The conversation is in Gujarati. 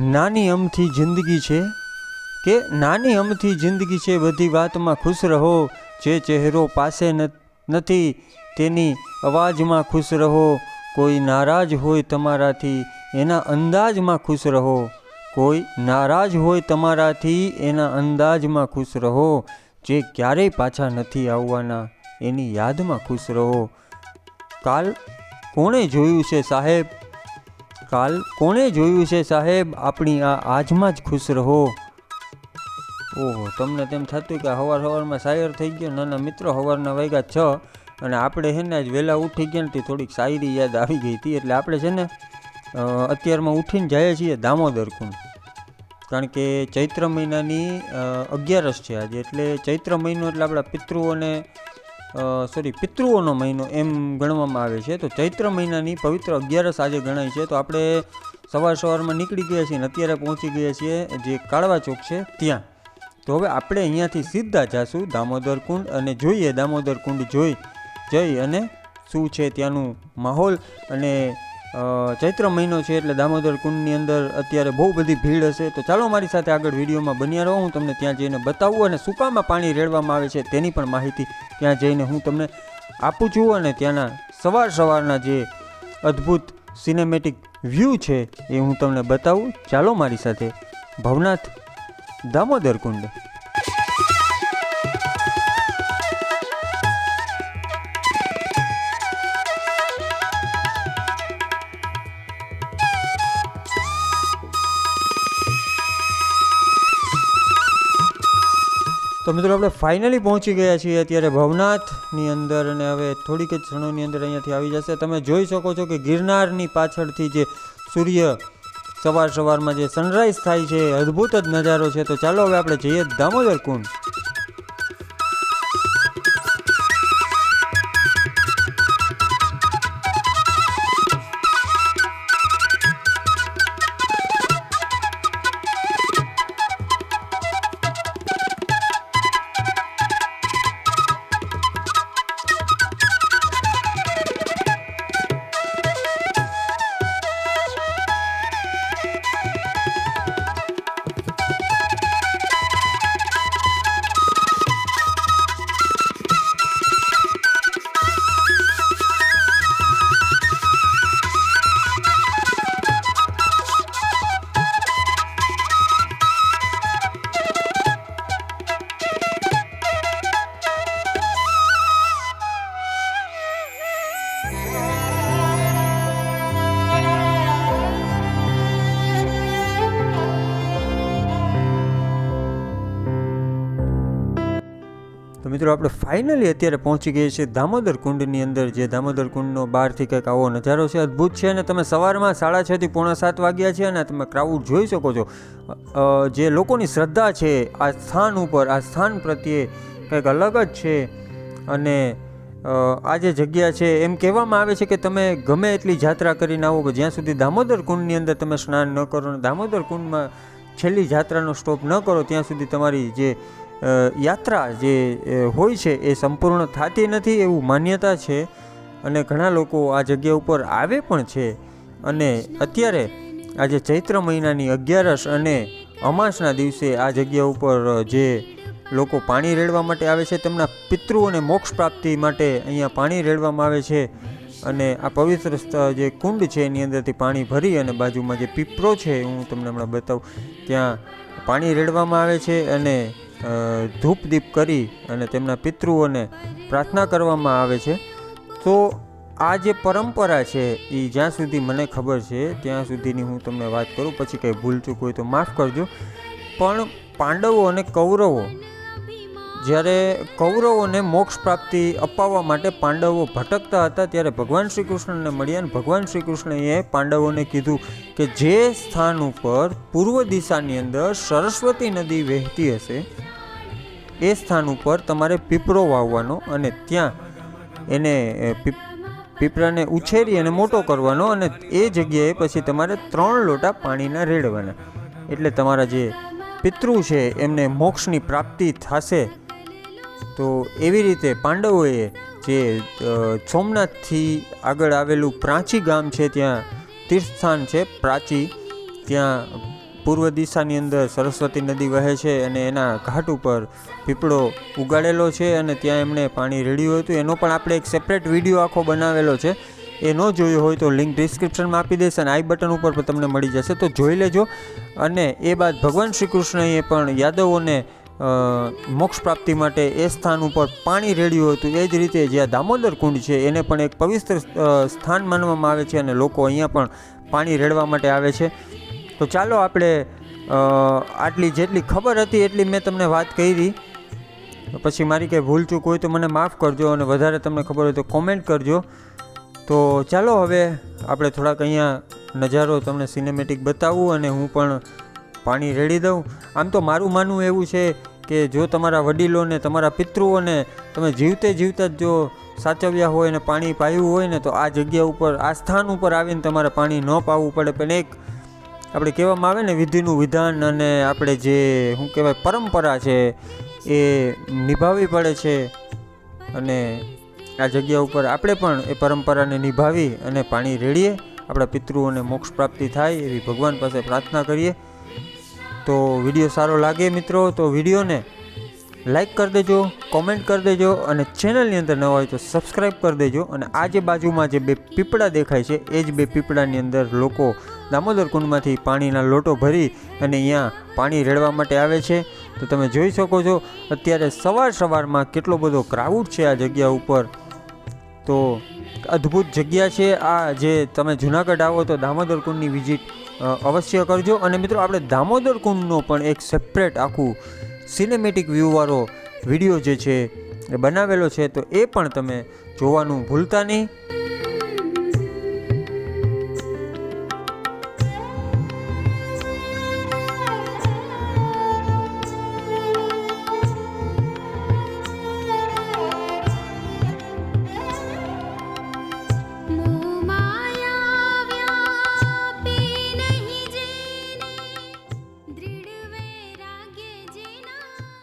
નાની અમથી જિંદગી છે કે નાની અમથી જિંદગી છે બધી વાતમાં ખુશ રહો, જે ચહેરો પાસે નથી તેની અવાજમાં ખુશ રહો. કોઈ નારાજ હોય તમારાથી એના અંદાજમાં ખુશ રહો. કોઈ નારાજ હોય તમારાથી એના અંદાજમાં ખુશ રહો. જે ક્યારેય પાછા નથી આવવાના એની યાદમાં ખુશ રહો. કાલ કોણે જોયું છે સાહેબ? કાલ કોણે જોયું છે સાહેબ? આપણી આ આજમાં જ ખુશ રહો. ઓહો, તમને તેમ થતું કે હવાર હવારમાં શાયર થઈ ગયો? નાના મિત્રો, હવારના વાગ્યા છ અને આપણે છે ને વહેલા ઉઠી ગયા ને થોડીક શાયરી યાદ આવી ગઈ હતી. એટલે આપણે છે ને અત્યારમાં ઉઠીને જઈએ છીએ દામોદર કુંડ કારણ કે ચૈત્ર મહિનાની અગિયારસ છે આજે. એટલે ચૈત્ર મહિનો એટલે આપણા પિતૃઓને સોરી પિતૃઓનો મહિનો એમ ગણવામાં આવે છે. તો ચૈત્ર મહિનાની પવિત્ર અગિયારસ આજે ગણાય છે. તો આપણે સવાર સવારમાં નીકળી ગયા છીએ અને અત્યારે પહોંચી ગયા છીએ જે કાળવા ચોક છે ત્યાં. તો હવે આપણે અહીંયાથી સીધા જાશું દામોદર કુંડ અને જોઈએ દામોદર કુંડ જોઈ, જઈ અને શું છે ત્યાંનું માહોલ અને ચૈત્ર મહિનો છે એટલે દામોદર કુંડની અંદર અત્યારે બહુ બધી ભીડ હશે. તો ચાલો મારી સાથે આગળ વિડીયોમાં બન્યા રહો. હું તમને ત્યાં જઈને બતાવું અને સુકામાં પાણી રેડવામાં આવે છે તેની પણ માહિતી ત્યાં જઈને હું તમને આપું છું અને ત્યાંના સવાર સવારના જે અદ્ભુત સિનેમેટિક વ્યૂ છે એ હું તમને બતાવું. ચાલો મારી સાથે ભવનાથ દામોદર કુંડ. તો મિત્રો આપણે ફાઇનલી પહોંચી ગયા છીએ અત્યારે ભવનાથની અંદર અને હવે થોડીક જ ક્ષણોની અંદર અહીંયાથી આવી જશે. તમે જોઈ શકો છો કે ગિરનારની પાછળથી જે સૂર્ય સવાર સવારમાં જે સનરાઈઝ થાય છે અદ્ભુત જ નજારો છે. તો ચાલો હવે આપણે જઈએ દામોદર કુંડ. મિત્રો, આપણે ફાઇનલી અત્યારે પહોંચી ગઈએ છીએ દામોદર કુંડની અંદર, જે દામોદર કુંડનો બહારથી કંઈક આવો નજારો છે, અદ્ભુત છે અને તમે સવારમાં સાડા છથી પોણા સાત વાગ્યા છે અને તમે ક્રાઉડ જોઈ શકો છો. જે લોકોની શ્રદ્ધા છે, આ સ્થાન ઉપર, આ સ્થાન પ્રત્યે કંઈક અલગ જ છે અને આ જે જગ્યા છે, એમ કહેવામાં આવે છે કે તમે ગમે એટલી જાત્રા કરીને આવો કે જ્યાં સુધી દામોદર કુંડની અંદર તમે સ્નાન ન કરો અને દામોદર કુંડમાં છેલ્લી જાત્રાનો સ્ટોપ ન કરો, ત્યાં સુધી તમારી જે યાત્રા જે હોય છે એ સંપૂર્ણ થતી નથી એવું માન્યતા છે અને ઘણા લોકો આ જગ્યા ઉપર આવે પણ છે. અને અત્યારે આજે ચૈત્ર મહિનાની અગિયારસ અને અમાસના દિવસે આ જગ્યા ઉપર જે લોકો પાણી રેડવા માટે આવે છે તેમના પિતૃઓને મોક્ષ પ્રાપ્તિ માટે અહીંયા પાણી રેડવામાં આવે છે. અને આ પવિત્ર જે કુંડ છે એની અંદરથી પાણી ભરી અને બાજુમાં જે પીપરો છે હું તમને હમણાં બતાવું. ત્યાં પાણી રેડવામાં આવે છે અને ધૂપ દીપ કરી અને તેમના પિતૃઓને પ્રાર્થના કરવામાં આવે છે. તો આ જે પરંપરા છે, એ જ્યાં સુધી મને ખબર છે, ત્યાં સુધીની હું તમને વાત કરું, પછી કંઈ ભૂલચૂક હોય તો માફ કરજો. પણ પાંડવો અને કૌરવો, જ્યારે કૌરવોને મોક્ષ પ્રાપ્તિ અપાવવા માટે પાંડવો ભટકતા હતા, ત્યારે ભગવાન શ્રી કૃષ્ણને મળ્યા અને ભગવાન શ્રી કૃષ્ણએ પાંડવોને કીધું કે જે સ્થાન ઉપર પૂર્વ દિશાની અંદર સરસ્વતી નદી વહેતી હશે એ સ્થાન ઉપર તમારે પીપળો વાવવાનો અને ત્યાં એને પીપળાને ઉછેરી અને મોટો કરવાનો અને એ જગ્યાએ પછી તમારે ત્રણ લોટા પાણીના રેડવાના. એટલે તમારા જે પિતૃ છે, એમને મોક્ષની પ્રાપ્તિ થશે. તો એવી રીતે પાંડવોએ જે સોમનાથથી આગળ આવેલું પ્રાચી ગામ છે, ત્યાં તીર્થસ્થાન છે, પ્રાચી. ત્યાં પૂર્વ દિશાની અંદર સરસ્વતી નદી વહે છે અને એના ઘાટ ઉપર પીપળો ઉગાડેલો છે અને ત્યાં એમણે પાણી રેડ્યું હતું. એનો પણ આપણે એક સેપરેટ વીડિયો આખો બનાવેલો છે. એ ન જોયો હોય તો લિંક ડિસ્ક્રિપ્શનમાં આપી દેશે અને આઈ બટન ઉપર પણ તમને મળી જશે. તો જોઈ લેજો. અને એ બાદ ભગવાન શ્રી કૃષ્ણએ પણ યાદવોને મોક્ષ પ્રાપ્તિ માટે એ સ્થાન ઉપર પાણી રેડ્યું હતું. એ જ રીતે જ્યાં દામોદર કુંડ છે, એને પણ એક પવિત્ર સ્થાન માનવામાં આવે છે અને લોકો અહીંયા પણ પાણી રેડવા માટે આવે છે. તો ચાલો આપણે આટલી જેટલી ખબર હતી એટલી મેં તમને વાત કરી. પછી મારી કંઈ ભૂલચૂક હોય તો મને માફ કરજો અને વધારે તમને ખબર હોય તો કોમેન્ટ કરજો. તો ચાલો હવે આપણે થોડાક અહીંયા નજારો તમને સિનેમેટિક બતાવું અને હું પણ પાણી રેડી દઉં. આમ તો મારું માનવું એવું છે કે જો તમારા વડીલોને, તમારા પિતૃઓને તમે જીવતે જીવતા જ જો સાચવ્યા હોય ને પાણી પાયું હોય ને તો આ જગ્યા ઉપર, આ સ્થાન ઉપર આવીને તમારે પાણી ન પાવું પડે. પણ એક આપણે કહેવામાં આવે ને વિધિનું વિધાન અને આપણે જે, શું કહેવાય, પરંપરા છે એ નિભાવવી પડે છે. અને આ જગ્યા ઉપર આપણે પણ એ પરંપરાને નિભાવી અને પાણી રેડીએ. આપણા પિતૃઓને મોક્ષ પ્રાપ્તિ થાય એવી ભગવાન પાસે પ્રાર્થના કરીએ. તો વીડિયો સારો લાગે મિત્રો, તો વિડીયોને લાઈક કરી દેજો, કોમેન્ટ કરી દેજો અને ચેનલની અંદર ન હોય તો સબસ્ક્રાઈબ કરી દેજો. અને આ જે બાજુમાં જે બે પીપળા દેખાય છે, એ જ બે પીપળાની અંદર લોકો દામોદર કુંડમાંથી પાણીના લોટો ભરી અને અહીંયા પાણી રેડવા માટે આવે છે. તો તમે જોઈ શકો છો, અત્યારે સવાર સવારમાં કેટલો બધો ક્રાઉડ છે આ જગ્યા ઉપર. તો અદ્ભુત જગ્યા છે આ જે તમે જુનાગઢ આવો તો દામોદર કુંડની વિઝિટ અવશ્ય કરજો. અને મિત્રો, આપણે દામોદર કુંડનો પણ એક સેપરેટ આખું સિનેમેટિક વ્યૂવાળો વીડિયો જે છે એ બનાવેલો છે, તો એ પણ તમે જોવાનું ભૂલતા નહીં.